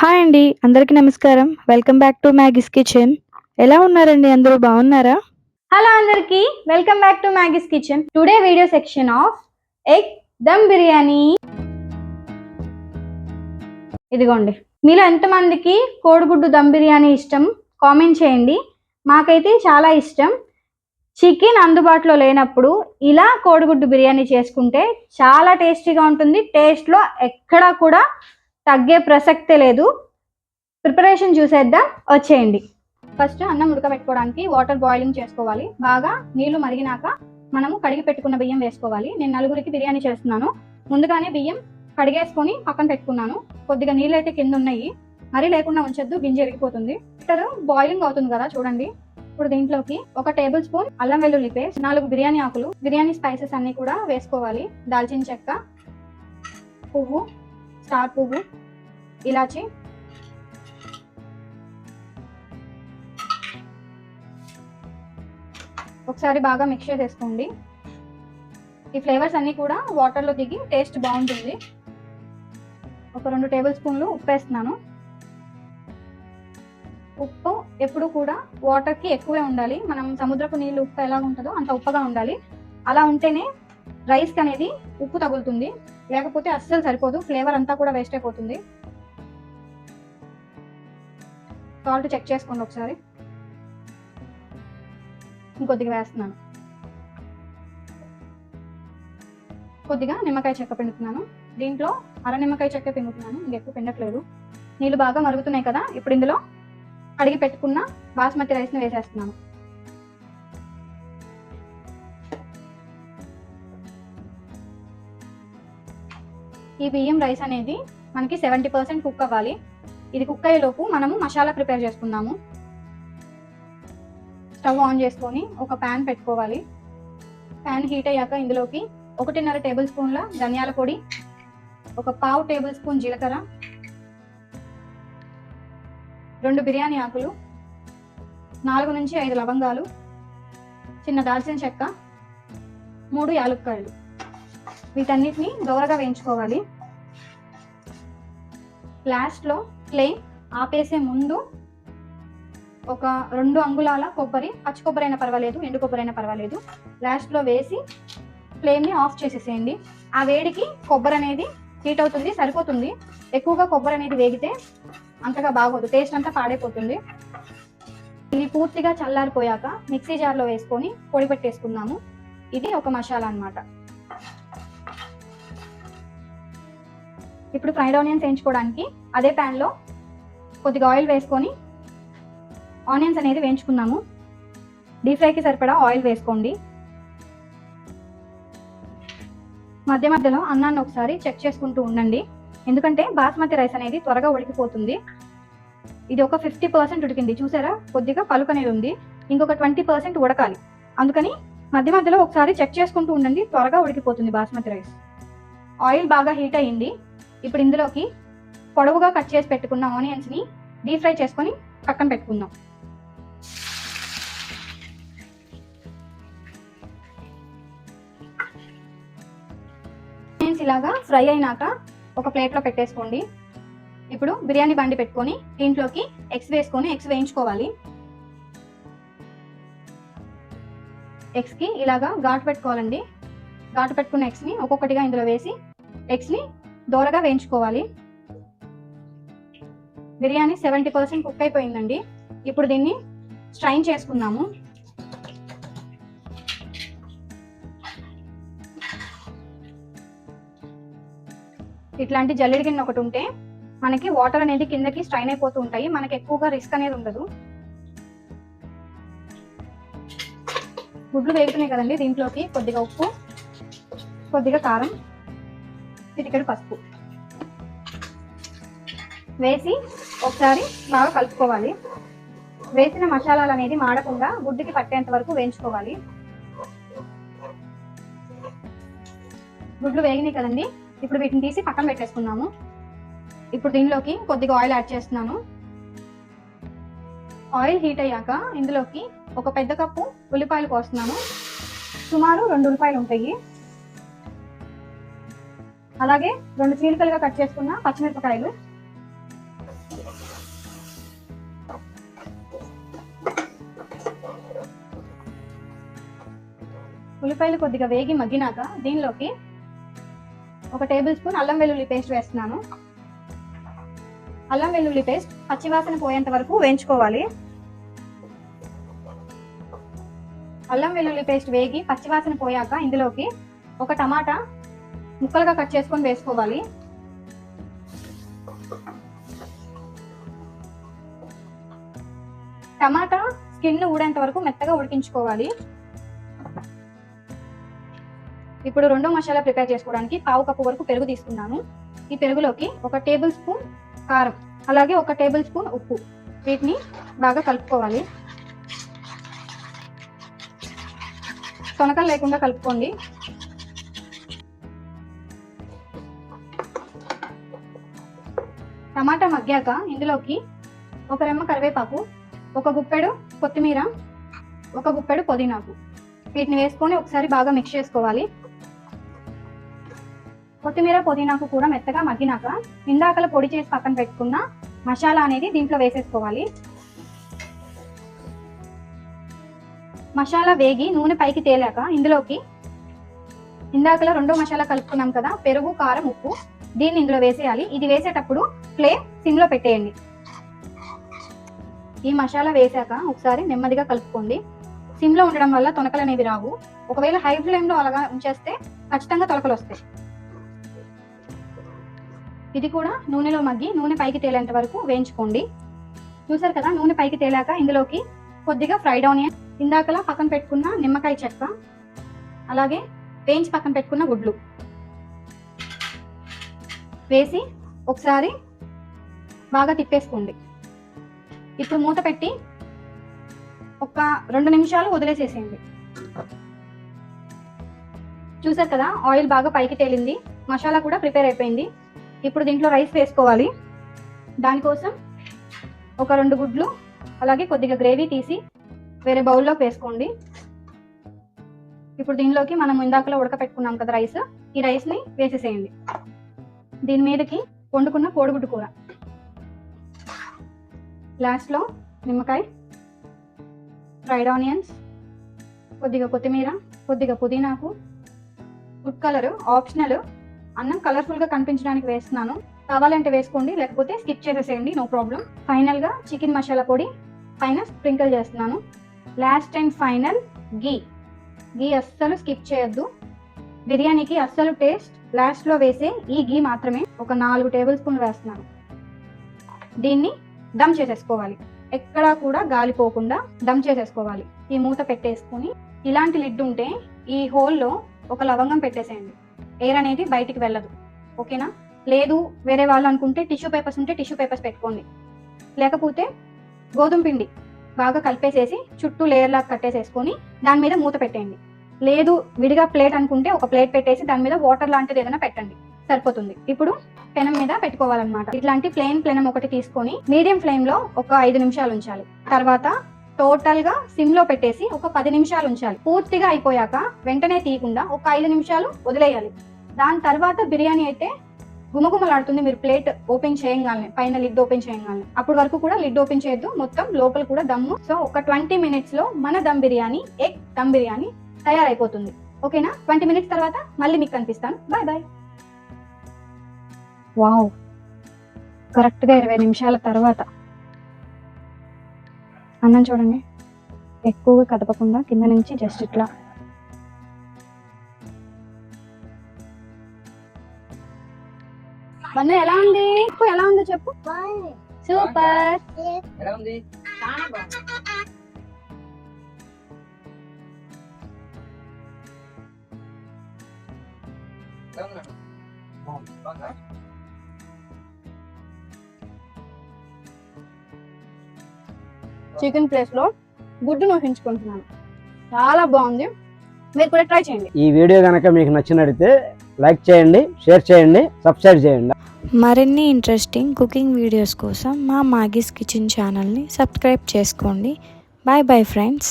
Hi అండి అందరికీ నమస్కారం. Welcome back to Maggie's kitchen. ఎలా ఉన్నారండి? అందరూ బాగున్నారా? హలో అందరికి welcome back to Maggie's kitchen. Today video section of egg dum biryani. ఇదిగోండి. మీలో ఎంతమందికి కోడిగుడ్డు దమ్ బిర్యానీ ఇష్టం? కామెంట్ చేయండి. మాకైతే చాలా ఇష్టం. చికెన్ అందుబాటులో లేనప్పుడు ఇలా కోడిగుడ్డు బిర్యానీ చేసుకుంటే చాలా టేస్టీగా ఉంటుంది. టేస్ట్లో ఎక్కడా కూడా తగ్గే ప్రసక్తే లేదు. ప్రిపరేషన్ చూసేద్దాం. వచ్చేయండి. ఫస్ట్ అన్నం ఉడకబెట్టుకోవడానికి వాటర్ బాయిలింగ్ చేసుకోవాలి. బాగా నీళ్ళు మరిగినాక మనము కడిగి పెట్టుకున్న బియ్యం వేసుకోవాలి. నేను నలుగురికి బిర్యానీ చేస్తున్నాను. ముందుగానే బియ్యం కడిగేసుకొని పక్కన పెట్టుకున్నాను. కొద్దిగా నీళ్ళు అయితే కింద ఉన్నాయి మరీ లేకుండా ఉంచొద్దు. గింజ ఎరిగిపోతుంది ఇక్కడ బాయిలింగ్ అవుతుంది కదా చూడండి. ఇప్పుడు దీంట్లోకి ఒక టేబుల్ స్పూన్ అల్లం వెల్లుల్లి పేస్ట్ నాలుగు బిర్యానీ ఆకులు బిర్యానీ స్పైసెస్ అన్ని కూడా వేసుకోవాలి. దాల్చిన చెక్క పువ్వు స్టార్ పువ్వు ఇలాచి. ఒకసారి బాగా మిక్స్ చేసేసుకోండి. ఈ ఫ్లేవర్స్ అన్నీ కూడా వాటర్లో దిగి టేస్ట్ బాగుంటుంది. ఒక రెండు టేబుల్ స్పూన్లు ఉప్పు వేస్తున్నాను. ఉప్పు ఎప్పుడు కూడా వాటర్కి ఎక్కువే ఉండాలి. మనం సముద్రపు నీళ్ళు ఉప్పు ఎలా ఉంటుందో అంత ఉప్పగా ఉండాలి. అలా ఉంటేనే రైస్కి అనేది ఉప్పు తగులుతుంది. లేకపోతే అస్సలు సరిపోదు. ఫ్లేవర్ అంతా కూడా వేస్ట్ అయిపోతుంది. సాల్ట్ చెక్ చేసుకోండి ఒకసారి. ఇంకొద్దిగా వేస్తున్నాను. కొద్దిగా నిమ్మకాయ చెక్క పిండుతున్నాను. దీంట్లో అర నిమ్మకాయ చెక్క పిండుతున్నాను. ఇంకెక్కువ పిండట్లేదు. నీళ్ళు బాగా మరుగుతున్నాయి కదా. ఇప్పుడు ఇందులో అడిగి పెట్టుకున్న బాస్మతి రైస్ని వేసేస్తున్నాను. ఈ బియ్యం రైస్ అనేది మనకి సెవెంటీ పర్సెంట్ కుక్ అవ్వాలి. ఇది కుక్ అయ్యేలోపు మనము మసాలా ప్రిపేర్ చేసుకుందాము. స్టవ్ ఆన్ చేసుకొని ఒక ప్యాన్ పెట్టుకోవాలి. ప్యాన్ హీట్ అయ్యాక ఇందులోకి ఒకటిన్నర టేబుల్ స్పూన్ల ధనియాల పొడి ఒక పావు టేబుల్ స్పూన్ జీలకర్ర రెండు బిర్యానీ ఆకులు నాలుగు నుంచి ఐదు లవంగాలు చిన్న దాల్చిన చెక్క మూడు యాలుక్కాయలు. వీటన్నిటిని దోరగా వేయించుకోవాలి. లాస్ట్లో ఫ్లేమ్ ఆపేసే ముందు ఒక రెండు అంగుళాల కొబ్బరి పచ్చి కొబ్బరి అయినా పర్వాలేదు ఎండు కొబ్బరి అయినా పర్వాలేదు. లాస్ట్లో వేసి ఫ్లేమ్ని ఆఫ్ చేసేసేయండి. ఆ వేడికి కొబ్బరి అనేది హీట్ అవుతుంది సరిపోతుంది. ఎక్కువగా కొబ్బరి అనేది వేగితే అంతగా బాగోదు టేస్ట్ అంతా పాడైపోతుంది. ఇది పూర్తిగా చల్లారిపోయాక మిక్సీ జార్లో వేసుకొని పొడి పెట్టేసుకుందాము. ఇది ఒక మసాలా అన్నమాట. ఇప్పుడు ఫ్రైడ్ ఆనియన్స్ వేయించుకోవడానికి అదే ప్యాన్లో కొద్దిగా ఆయిల్ వేసుకొని ఆనియన్స్ అనేది వేయించుకుందాము. డీప్ ఫ్రైకి సరిపడా ఆయిల్ వేసుకోండి. మధ్య మధ్యలో అన్నాన్ని ఒకసారి చెక్ చేసుకుంటూ ఉండండి. ఎందుకంటే బాస్మతి రైస్ అనేది త్వరగా ఉడికిపోతుంది. ఇది ఒక ఫిఫ్టీ పర్సెంట్ ఉడికింది. చూసారా? కొద్దిగా పలుకు అనేది ఉంది. ఇంకొక ట్వంటీ పర్సెంట్ ఉడకాలి. అందుకని మధ్య మధ్యలో ఒకసారి చెక్ చేసుకుంటూ ఉండండి. త్వరగా ఉడికిపోతుంది బాస్మతి రైస్ ఆయిల్ బాగా హీట్ అయ్యింది. ఇప్పుడు ఇందులోకి పొడవుగా కట్ చేసి పెట్టుకున్న ఆనియన్స్ని డీప్ ఫ్రై చేసుకొని పక్కన పెట్టుకుందాం. ఆనియన్స్ ఇలాగా ఫ్రై అయినాక ఒక ప్లేట్లో పెట్టేసుకోండి. ఇప్పుడు బిర్యానీ బండి పెట్టుకొని దీంట్లోకి ఎగ్స్ వేసుకొని ఎగ్స్ వేయించుకోవాలి. ఎగ్స్కి ఇలాగా ఘాటు పెట్టుకోవాలండి. ఘాటు పెట్టుకున్న ఎగ్స్ని ఒక్కొక్కటిగా ఇందులో వేసి ఎగ్స్ని దోరగా వేయించుకోవాలి. బిర్యానీ సెవెంటీ పర్సెంట్ కుక్ అయిపోయిందండి. ఇప్పుడు దీన్ని స్ట్రైన్ చేసుకున్నాము ఇట్లాంటి జల్లెడి గిన్నె ఒకటి ఉంటే మనకి వాటర్ అనేది కిందకి స్ట్రైన్ అయిపోతూ ఉంటాయి. మనకి ఎక్కువగా రిస్క్ అనేది ఉండదు. గుడ్లు వేగుతున్నాయి కదండి దీంట్లోకి. కొద్దిగా ఉప్పు కొద్దిగా కారం. చిటికెడు పసుపు. వేసి ఒకసారి బాగా కలుపుకోవాలి. వేసిన మసాలాలు అనేది మాడకుండా గుడ్డుకి పట్టేంత వరకు వేయించుకోవాలి. గుడ్లు వేగినాయి కదండి. ఇప్పుడు వీటిని తీసి పక్కన పెట్టేసుకున్నాము. ఇప్పుడు దీనిలోకి కొద్దిగా ఆయిల్ యాడ్ చేస్తున్నాను. ఆయిల్ హీట్ అయ్యాక ఇందులోకి ఒక పెద్ద కప్పు ఉల్లిపాయలు కోస్తున్నాను. సుమారు రెండు ఉల్లిపాయలు ఉంటాయి. అలాగే రెండు చీలికలుగా కట్ చేసుకున్న పచ్చిమిరపకాయలు. ఉల్లిపాయలు కొద్దిగా వేగి మగ్గినాక దీనిలోకి ఒక టేబుల్ స్పూన్ అల్లం వెల్లుల్లి పేస్ట్ వేస్తున్నాను. అల్లం వెల్లుల్లి పేస్ట్ పచ్చివాసన పోయేంత వరకు వేయించుకోవాలి. అల్లం వెల్లుల్లి పేస్ట్ వేగి పచ్చివాసన పోయాక ఇందులోకి ఒక టమాటా ముక్కలుగా కట్ చేసుకొని వేసుకోవాలి. టమాటా స్కిన్ ఊడేంత వరకు మెత్తగా ఉడికించుకోవాలి. ఇప్పుడు రెండో మసాలా ప్రిపేర్ చేసుకోవడానికి పావు కప్పు వరకు పెరుగు తీసుకున్నాను. ఈ పెరుగులోకి ఒక టేబుల్ స్పూన్ కారం అలాగే ఒక టేబుల్ స్పూన్ ఉప్పు వీటిని బాగా కలుపుకోవాలి. తొనకలు లేకుండా కలుపుకోండి. టమాటా మగ్గాక ఇందులోకి ఒక రెమ్మ కరివేపాకు ఒక గుప్పెడు కొత్తిమీర ఒక గుప్పెడు పుదీనాకు. వీటిని వేసుకొని ఒకసారి బాగా మిక్స్ చేసుకోవాలి. కొత్తిమీర పుదీనాకు కూడా మెత్తగా మగ్గినాక ఇందాకల పొడి చేసి పక్కన పెట్టుకున్న మసాలా అనేది దీంట్లో వేసేసుకోవాలి. మసాలా వేగి నూనె పైకి తేలాక ఇందులోకి ఇందాకలో రెండో మసాలా కలుపుకున్నాం కదా పెరుగు కారం ఉప్పు. దీన్ని ఇందులో వేసేయాలి. ఇది వేసేటప్పుడు ఫ్లేమ్ సిమ్లో పెట్టేయండి. ఈ మసాలా వేసాక ఒకసారి నెమ్మదిగా కలుపుకోండి. సిమ్లో ఉండడం వల్ల తొనకలు అనేవి రావు. ఒకవేళ హై ఫ్లేమ్లో అలాగా ఉంచేస్తే ఖచ్చితంగా తొలకలు వస్తాయి. ఇది కూడా నూనెలో మగ్గి నూనె పైకి తేలేంత వరకు వేయించుకోండి. చూసారు కదా నూనె పైకి తేలాక ఇందులోకి కొద్దిగా ఫ్రైడ్ ఆనియన్ ఇందాకలా పక్కన పెట్టుకున్న నిమ్మకాయ చెక్క అలాగే వేయించి పక్కన పెట్టుకున్న గుడ్లు. వేసి ఒకసారి బాగా తిప్పేసుకోండి. ఇప్పుడు మూత పెట్టి ఒక రెండు నిమిషాలు వదిలేసేసేయండి. చూసారు కదా ఆయిల్ బాగా పైకి తేలింది. మసాలా కూడా ప్రిపేర్ అయిపోయింది. ఇప్పుడు దీంట్లో రైస్ వేసుకోవాలి. దానికోసం ఒక రెండు గుడ్లు అలాగే కొద్దిగా గ్రేవీ తీసి వేరే బౌల్లో వేసుకోండి. ఇప్పుడు దీనిలోకి మనం ఇందాకలో ఉడకపెట్టుకున్నాం కదా రైస్. ఈ రైస్ని వేసేసేయండి. దీని మీదకి వండుకున్న కోడిగుడ్డు కూర. లాస్ట్లో నిమ్మకాయ ఫ్రైడ్ ఆనియన్స్ కొద్దిగా కొత్తిమీర కొద్దిగా పుదీనాకు ఫుడ్ కలర్ ఆప్షనల్ అన్నం కలర్ఫుల్గా కనిపించడానికి వేస్తున్నాను. కావాలంటే వేసుకోండి లేకపోతే స్కిప్ చేసేసేయండి నో ప్రాబ్లం ఫైనల్గా చికెన్ మసాలా పొడి పైన స్ప్రింకిల్ చేస్తున్నాను. Last and final ghee ghee అస్సలు స్కిప్ చేయొద్దు. బిర్యానీకి అస్సలు టేస్ట్ లాస్ట్లో వేసే ఈ గీ మాత్రమే ఒక నాలుగు టేబుల్ స్పూన్లు వేస్తున్నాను. దీన్ని దమ్ చేసేసుకోవాలి. ఎక్కడా కూడా గాలి పోకుండా దమ్ చేసేసుకోవాలి. ఈ మూత పెట్టేసుకొని ఇలాంటి లిడ్ ఉంటే ఈ హోల్లో ఒక లవంగం పెట్టేసేయండి. ఎయిర్ అనేది బయటికి వెళ్ళదు. ఓకేనా? లేదు వేరే వాళ్ళు అనుకుంటే టిష్యూ పేపర్స్ ఉంటే టిష్యూ పేపర్స్ పెట్టుకోండి. లేకపోతే గోధుమ పిండి బాగా కలిపేసేసి చుట్టూ లేయర్ లాగా కట్టేసేసుకొని దాని మీద మూత పెట్టేయండి. లేదు విడిగా ప్లేట్ అనుకుంటే ఒక ప్లేట్ పెట్టేసి దాని మీద వాటర్ లాంటిది ఏదైనా పెట్టండి. సరిపోతుంది. ఇప్పుడు పెనం మీద పెట్టుకోవాలన్నమాట. ఇట్లాంటి ప్లెయిన్ ప్లెనం ఒకటి తీసుకొని మీడియం ఫ్లేమ్లో ఒక ఐదు నిమిషాలు ఉంచాలి. తర్వాత టోటల్గా సిమ్లో పెట్టేసి ఒక పది నిమిషాలు ఉంచాలి. పూర్తిగా అయిపోయాక వెంటనే తీయకుండా ఒక ఐదు నిమిషాలు వదిలేయాలి. దాని తర్వాత బిర్యానీ అయితే గుమగుమలాడుతుంది. మీరు ప్లేట్ ఓపెన్ చేయగానే పైన లిడ్ ఓపెన్ చేయగానే. అప్పటి వరకు కూడా లిడ్ ఓపెన్ చేయొద్దు. మొత్తం లోపల కూడా దమ్ము. సో ఒక ట్వంటీ మినిట్స్లో మన దమ్ బిర్యానీ ఎగ్ దమ్ బిర్యానీ తయారైపోతుంది. ఓకేనా? ట్వంటీ మినిట్స్ తర్వాత మళ్ళీ మీకు కనిపిస్తాను. Bye bye. వావ్. కరెక్ట్గా ఇరవై నిమిషాల తర్వాత. అన్నం చూడండి. ఎక్కువగా కదపకుండా కింద నుంచి జస్ట్ ఇట్లా. వన్ను ఎలా ఉంది? ఎలా ఉందో చెప్పు? సూపర్. బాగుందా? చికెన్ ప్లేస్లో గుడ్డు నూహించుకుంటున్నాను. చాలా బాగుంది. మీరు కూడా ట్రై చేయండి. ఈ వీడియో కనుక మీకు నచ్చినట్లయితే లైక్ చేయండి షేర్ చేయండి సబ్స్క్రైబ్ చేయండి. మరిన్ని ఇంట్రెస్టింగ్ కుకింగ్ వీడియోస్ కోసం మా మాగీస్ కిచెన్ ఛానల్ని సబ్స్క్రైబ్ చేసుకోండి. Bye bye friends